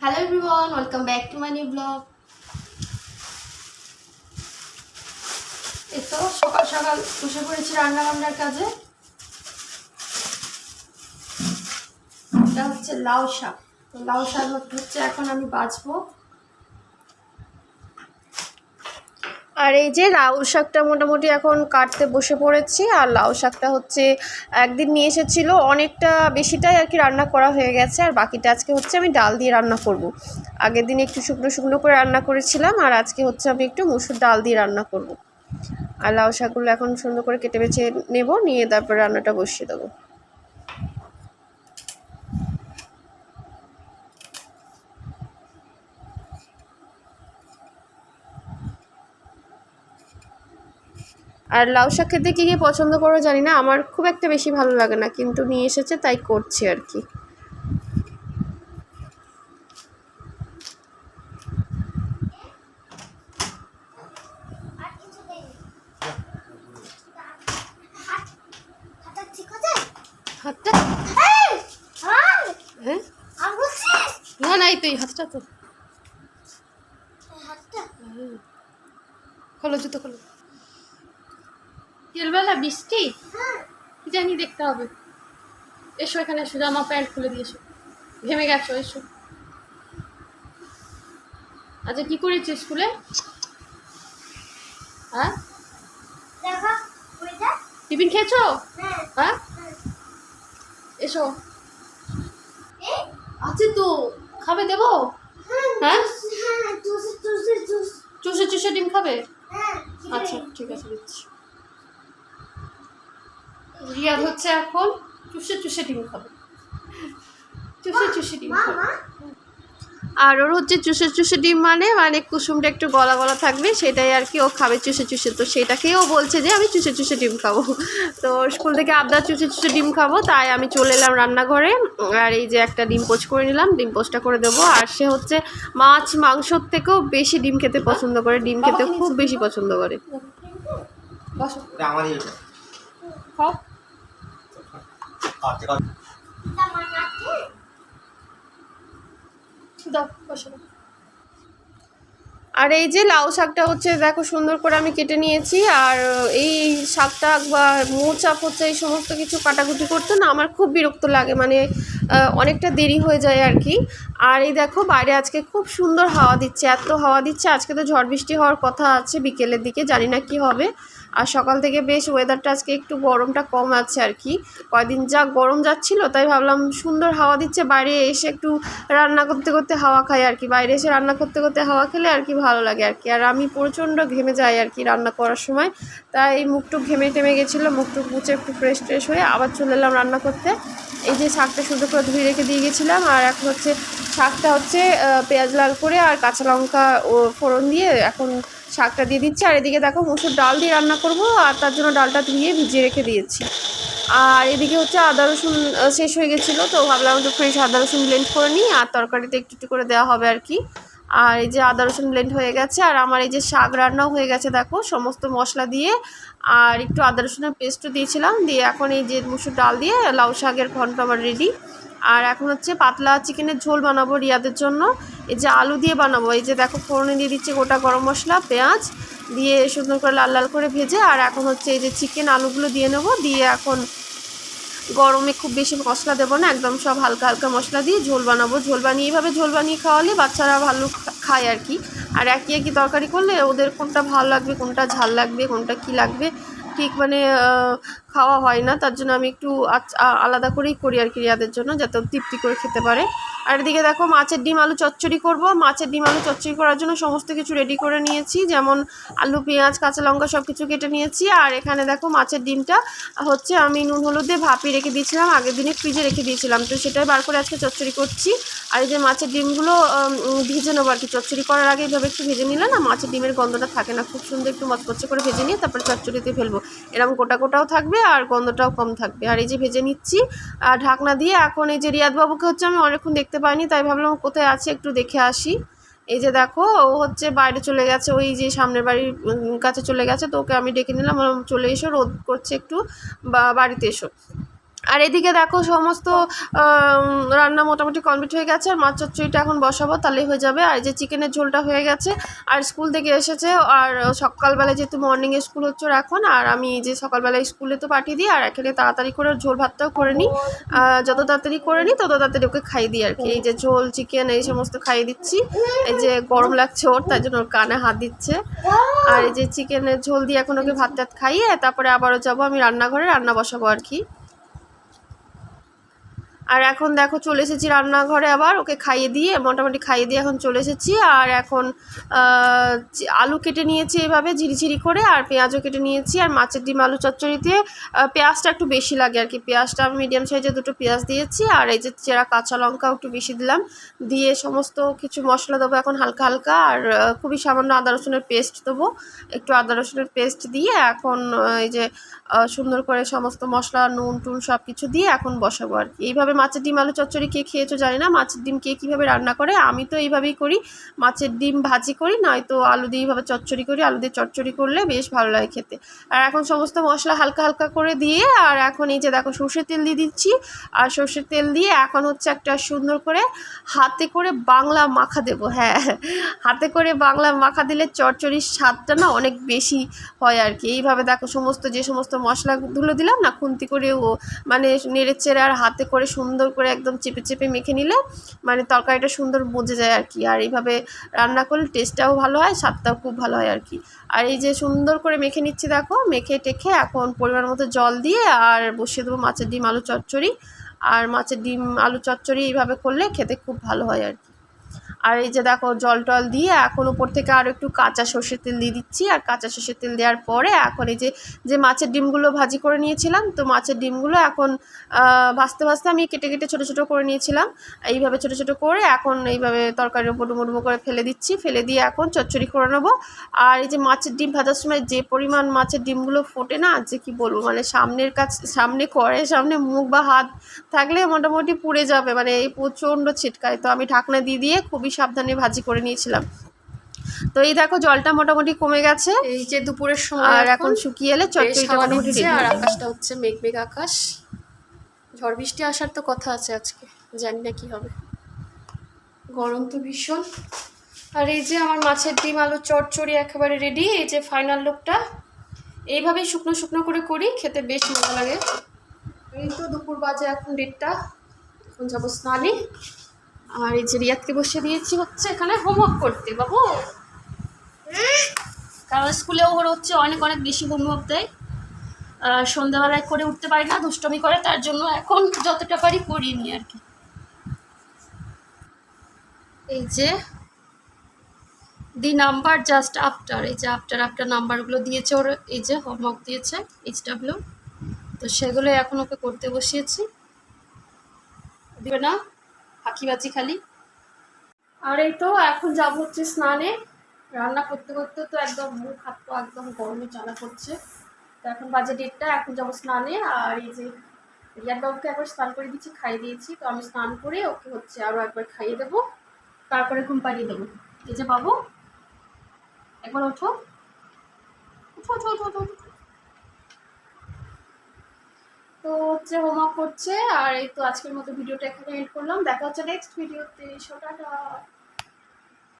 Hello everyone welcome back to my new blog এই তো সকাল সকাল বসে পড়েছি রান্না বান্নার কাজে। এটা হচ্ছে লাউ শাক। লাউ শাক হচ্ছে এখন আমি বাছবো আর এই যে লাউ শাকটা মোটামুটি এখন কাটতে বসে পড়েছি, আর লাউ শাকটা হচ্ছে একদিন নিয়ে এসেছিল, অনেকটা বেশিটাই আর কি রান্না করা হয়ে গেছে, আর বাকিটা আজকে হচ্ছে আমি ডাল দিয়ে রান্না করব। আগের দিন একটু শুকনো শুকনো করে রান্না করেছিলাম, আর আজকে হচ্ছে আমি একটু মুসুর ডাল দিয়ে রান্না করব। আর লাউ শাকগুলো এখন সুন্দর করে কেটে বেছে নেব, নিয়ে তারপর রান্নাটা বসিয়ে দেবো আর লাউ শাক খেতে কী কী পছন্দ করো জানি না আমার খুব একটা বেশি ভালো লাগে না কিন্তু নিয়ে এসেছে তাই করছি আর কি। হাতটা? হ্যাঁ? না নাই তো এই হাতটা তো। খোলো জুতো খোলো। বিকেলবেলা বৃষ্টি? কি জানি দেখতে হবে। এসো এখানে এসো জামা প্যান্ট খুলে দিয়েছ ঘেমে গেছো এসো। আচ্ছা কি করেছিস স্কুলে? হ্যাঁ টিফিন খেয়েছো? হ্যাঁ। এসো। আছে তো। খাবে দেবো? হ্যাঁ? চুষে চুষে ডিম খাবে? আচ্ছা ঠিক আছে দিচ্ছি। রিয়াদ হচ্ছে এখন চুষে চুষে ডিম খাবে। চুষে চুষে ডিম খাবে। আর ওর হচ্ছে চুষে চুষে ডিম মানে মানে কুসুমটা একটু গলা গলা থাকবে সেটাই আর কি ও খাবে চুষে চুষে। তো সেটাকেই ও বলছে যে আমি চুষে চুষে ডিম খাব। তো স্কুল থেকে আবদার চুষে চুষে ডিম খাব তাই আমি চলে এলাম রান্নাঘরে। আর এই যে একটা ডিম পোচ করে নিলাম ডিম পোচটা করে দেবো। আর সে হচ্ছে মাছ মাংসর থেকেও বেশি ডিম খেতে পছন্দ করে ডিম খেতে খুব বেশি পছন্দ করে। খাও। আর এই যে লাউ শাকটা হচ্ছে, দেখো সুন্দর করে আমি কেটে নিয়েছি, আর এই শাকটা বা মোচা ফোচা এই সমস্ত কিছু কাটাকুটি করতে না আমার খুব বিরক্ত লাগে মানে অনেকটা দেরি হয়ে যায় আর কি। আর এই দেখো, বাইরে আজকে খুব সুন্দর হাওয়া দিচ্ছে, এত হাওয়া দিচ্ছে, আজকে তো ঝড় বৃষ্টি হওয়ার কথা আছে বিকেলের দিকে, জানি না কি হবে। আর সকাল থেকে বেশ ওয়েদারটা আজকে একটু গরমটা কম আছে আর কি। কয়দিন যা গরম যাচ্ছিল, তাই ভাবলাম সুন্দর হাওয়া দিচ্ছে, বাইরে এসে একটু রান্না করতে করতে হাওয়া খাই আর কি। বাইরে এসে রান্না করতে করতে হাওয়া খেলে আর কি ভালো লাগে আর কি। আর আমি প্রচণ্ড ঘেমে যাই আর কি রান্না করার সময়। তাই মুখটুক ঘেমে টেমে গেছিল, মুখটুক মুছে একটু ফ্রেশ ট্রেশ হয়ে আবার চলে এলাম রান্না করতে। এই যে শাকটা সুন্দর করে ধুয়ে রেখে দিয়ে গেছিলাম, আর এখন হচ্ছে শাকটা হচ্ছে পেঁয়াজ লাল করে আর কাঁচা লঙ্কা ও ফোড়ন দিয়ে এখন শাকটা দিয়ে দিচ্ছি। আর এদিকে দেখো মুসুর ডাল দিয়ে রান্না করব, আর তার জন্য ডালটা ধুয়ে ভিজিয়ে রেখে দিয়েছি। আর এদিকে হচ্ছে আদা রসুন শেষ হয়ে গেছিল, তো ভাবলাম একটু ফ্রেশ আদা রসুন ব্লেন্ড করে নিই, আর তরকারিতে একটু একটু করে দেওয়া হবে আর কি। আর এই যে আদা রসুন ব্লেন্ড হয়ে গেছে, আর আমার এই যে শাক রান্নাও হয়ে গেছে দেখো, সমস্ত মশলা দিয়ে। আর একটু আদা রসুনের পেস্টও দিয়েছিলাম, দিয়ে এখন এই যে মুসুর ডাল দিয়ে লাউ শাকের ঘন্ট আমার রেডি আর এখন হচ্ছে পাতলা চিকেনের ঝোল বানাবো রিয়াদের জন্য। এই যে আলু দিয়ে বানাবো, এই যে দেখো ফোড়নে দিয়ে দিচ্ছি গোটা গরম মশলা, পেঁয়াজ দিয়ে সুন্দর করে লাল লাল করে ভেজে, আর এখন হচ্ছে এই যে চিকেন আলুগুলো দিয়ে নেব, দিয়ে এখন গরমে খুব বেশি মশলা দেবো না, একদম সব হালকা হালকা মশলা দিয়ে ঝোল বানাবো। ঝোল বানিয়ে, এইভাবে ঝোল বানিয়ে খাওয়ালে বাচ্চারা ভালো খায় আর কি। আর একই একই তরকারি করলে ওদের কোনটা ভালো লাগবে, কোনটা ঝাল লাগবে, কোনটা কি লাগবে, ঠিক মানে খাওয়া হয় না, তার জন্য আমি একটু আলাদা করেই করি আর কি রিয়াদের জন্য, যাতে তৃপ্তি করে খেতে পারে। আর এদিকে দেখো, মাছের ডিম, আলু চচ্চড়ি করব। মাছের ডিম, আলু চচ্চড়ি করার জন্য সমস্ত কিছু রেডি করে নিয়েছি, যেমন আলু, পেঁয়াজ, কাঁচা লঙ্কা সব কিছু কেটে নিয়েছি। আর এখানে দেখো, মাছের ডিমটা হচ্ছে আমি নুন হলুদ দিয়ে ভাপিয়ে রেখে দিয়েছিলাম, আগের দিনে ফ্রিজে রেখে দিয়েছিলাম। তো সেটাই বার করে আজকে চচ্চড়ি করছি। আর এই যে মাছের ডিমগুলো ভেজে নেব আর কি। চচ্চড়ি করার আগে এইভাবে একটু ভেজে নিলে না, মাছের ডিমের গন্ধটা থাকে না। খুব সুন্দর একটু মচমচে করে ভেজে নিয়ে তারপরে চচ্চড়িতে ফেলব। এরকম গোটা গোটাও থাকবে আর গন্ধটাও কম থাকবে। আর এই যে ভেজে নিচ্ছি, আর ঢাকনা দিয়ে এখন এই যে রিয়াদবাবুকে হচ্ছে আমি অনেকক্ষণ দেখতে পাইনি, তাই ভাবলাম কোথায় আছে একটু দেখে আসি। এই যে দেখো, ও হচ্ছে বাইরে চলে গেছে, ওই যে সামনের বাড়ির কাছে চলে গেছে, তো ওকে আমি ডেকে নিলাম চলে এসো, রোদ করছে একটু, বা বাড়িতে এসো। আর এদিকে দেখো সমস্ত রান্না মোটামুটি কমপ্লিট হয়ে গেছে, আর মাছ চচ্চড়িটা এখন বসাবো, তাহলেই হয়ে যাবে। আর যে চিকেনের ঝোলটা হয়ে গেছে, আর স্কুল থেকে এসেছে, আর সকালবেলা যেহেতু মর্নিংয়ে স্কুল হচ্ছে এখন, আর আমি যে সকালবেলায় স্কুলে তো পাঠিয়ে দিই, আর এখানে তাড়াতাড়ি করে ঝোল ভাতটাও করে নিই। যত তাড়াতাড়ি করে নিই, তত তাড়াতাড়ি ওকে খাইয়ে দিই আর কি। এই যে ঝোল চিকেন এই সমস্ত খাইয়ে দিচ্ছি। এই যে গরম লাগছে ওর, তাই জন্য ওর কানে হাত দিচ্ছে। আর এই যে চিকেনের ঝোল দিয়ে এখন ওকে ভাত টাত খাইয়ে, তারপরে আবারও যাব আমি রান্নাঘরে, রান্না বসাবো আর কি। আর এখন দেখো চলে এসেছি রান্নাঘরে আবার, ওকে খাইয়ে দিয়ে, মোটামুটি খাইয়ে দিয়ে এখন চলে এসেছি। আর এখন আলু কেটে নিয়েছি এভাবে ঝিরিঝিরি করে, আর পেঁয়াজও কেটে নিয়েছি, আর মাছের ডিম, আলু চচ্চড়িতে। পেঁয়াজটা একটু বেশি লাগে আর কি, পেঁয়াজটা আমি মিডিয়াম সাইজে দুটো পেঁয়াজ দিয়েছি, আর এই যে চেরা কাঁচা লঙ্কাও একটু বেশি দিলাম। দিয়ে সমস্ত কিছু মশলা দেবো এখন হালকা হালকা, আর খুবই সামান্য আদা রসুনের পেস্ট দেবো। একটু আদা রসুনের পেস্ট দিয়ে এখন এই যে সুন্দর করে সমস্ত মশলা, নুন, টুন সব কিছু দিয়ে এখন বসাবো আর কি। এইভাবে মাছের ডিম, আলু, চচ্চড়ি কে খেয়েছো জানি না। মাছের ডিম কে কীভাবে রান্না করে? আমি তো এইভাবেই করি। মাছের ডিম ভাজি করি, নয়তো আলু দিয়ে এইভাবে চচ্চড়ি করি, আলু দিয়ে চচ্চড়ি করলে বেশ ভালো লাগে খেতে। আর এখন সমস্ত মশলা হালকা হালকা করে দিয়ে, আর এখন এই যে দেখো সর্ষের তেল দিয়ে দিচ্ছি। আর সর্ষের তেল দিয়ে এখন হচ্ছে একটা সুন্দর করে হাতে করে বাংলা মাখা দেবো হ্যাঁ। হাতে করে বাংলা মাখা দিলে চচ্চড়ির স্বাদটা না অনেক বেশি হয় আর কি। এইভাবে দেখো সমস্ত যে সমস্ত মশলাগুলো দিলাম না, খুন্তি করে ও মানে নেড়ে চেড়ে আর হাতে করে সুন্দর করে একদম চেপে চেপে মেখে নিলে মানে তরকারিটা সুন্দর বোঝে যায় আর কি। আর এইভাবে রান্না করলে টেস্টটাও ভালো হয়, স্বাদটাও খুব ভালো হয় আর কি। আর এই যে সুন্দর করে মেখে নিচ্ছি দেখো, মেখে টেখে এখন পরিমাণ মতো জল দিয়ে আর বসিয়ে দেবো মাছের ডিম, আলু চচ্চড়ি। আর মাছের ডিম, আলু চচ্চড়ি এইভাবে করলে খেতে খুব ভালো হয় আর কি। আর এই যে দেখো জল টল দিয়ে এখন উপর থেকে আরও একটু কাঁচা সর্ষের তেল দিয়ে দিচ্ছি। আর কাঁচা সর্ষের তেল দেওয়ার পরে এখন এই যে যে মাছের ডিমগুলো ভাজি করে নিয়েছিলাম, তো মাছের ডিমগুলো এখন ভাজতে ভাজতে আমি কেটে কেটে ছোটো ছোটো করে নিয়েছিলাম। এইভাবে ছোটো ছোটো করে এখন এইভাবে তরকারির উপর ডুমো ডুমো করে ফেলে দিচ্ছি। ফেলে দিয়ে এখন চচ্চড়ি করে নেব। আর এই যে মাছের ডিম ভাজার সময় যে পরিমাণ মাছের ডিমগুলো ফোটে না, যে কি বলব মানে সামনের কাছ, সামনে করে, সামনে মুখ বা হাত থাকলে মোটামুটি পুড়ে যাবে মানে এই প্রচণ্ড ছিটকায়। তো আমি ঢাকনা দিয়ে দিয়ে খুবই সাবধানে ভাজি করে নিয়েছিলাম। তো এই দেখো জলটা মোটামুটি কমে গেছে। এই যে দুপুরের সময় আর এখন শুকিয়ে এলে বেশ চচ্চড়িটা মোটামুটি আর আকাশটা হচ্ছে মেঘ মেঘ আকাশ। ঝড় বৃষ্টি আসার তো কথা আছে আজকে জানি না কি হবে। গরম তো ভীষণ। আর এই যে আমার মাছের ডিম আলু চটচড়ি একেবারে রেডি এই যে ফাইনাল লুকটা এইভাবেই শুকনো শুকনো করে করি খেতে বেশ মজা লাগে। এই তো দুপুর বাজে এখন ডেটটা এখন যাব স্নানে। আর এই যে রিয়াদকে বসে দিয়েছি হচ্ছে এখানে হোমওয়ার্ক করতে, বাবু। কারণ স্কুলেও ওর হচ্ছে অনেক অনেক বেশি হোমওয়ার্ক দেয়। আর সন্ধ্যাবেলায় করে উঠতে পারি না, দুষ্টমি করে, তার জন্য এখন যতটা পারি করিনি আর কি। এই যে দি নাম্বার জাস্ট আফটার এই যে আফটার আফটার নাম্বারগুলো দিয়েছে ওর, এই যে হোমওয়ার্ক দিয়েছে এইচ ডাব্লিউ তো সেগুলো এখন ওকে করতে বসিয়েছি। দিবে না? ফাঁকিবাজি খালি? আর এই তো এখন যাব হচ্ছে স্নানে। রান্না করতে করতে তো একদম মুখ হাত পা একদম গরমে জ্বালা করছে। তো এখন বাজে ডেটটা এখন যাব স্নানে। আর এই যে রিয়াদ বাবুকে একবার স্নান করে দিচ্ছি খাইয়ে দিয়েছি। তো আমি স্নান করে ওকে হচ্ছে আরও একবার খাইয়ে দেবো। তারপরে ঘুম পাড়িয়ে দেবো। এই যে বাবু একবার ওঠো ওঠো ওঠো ওঠো ওঠো, ওঠো। তো হচ্ছে হোমওয়ার্ক করছে, আর এই তো আজকের মতো ভিডিওটা এখানে এন্ড করলাম। দেখা হচ্ছে নেক্সট ভিডিওতে টাটা।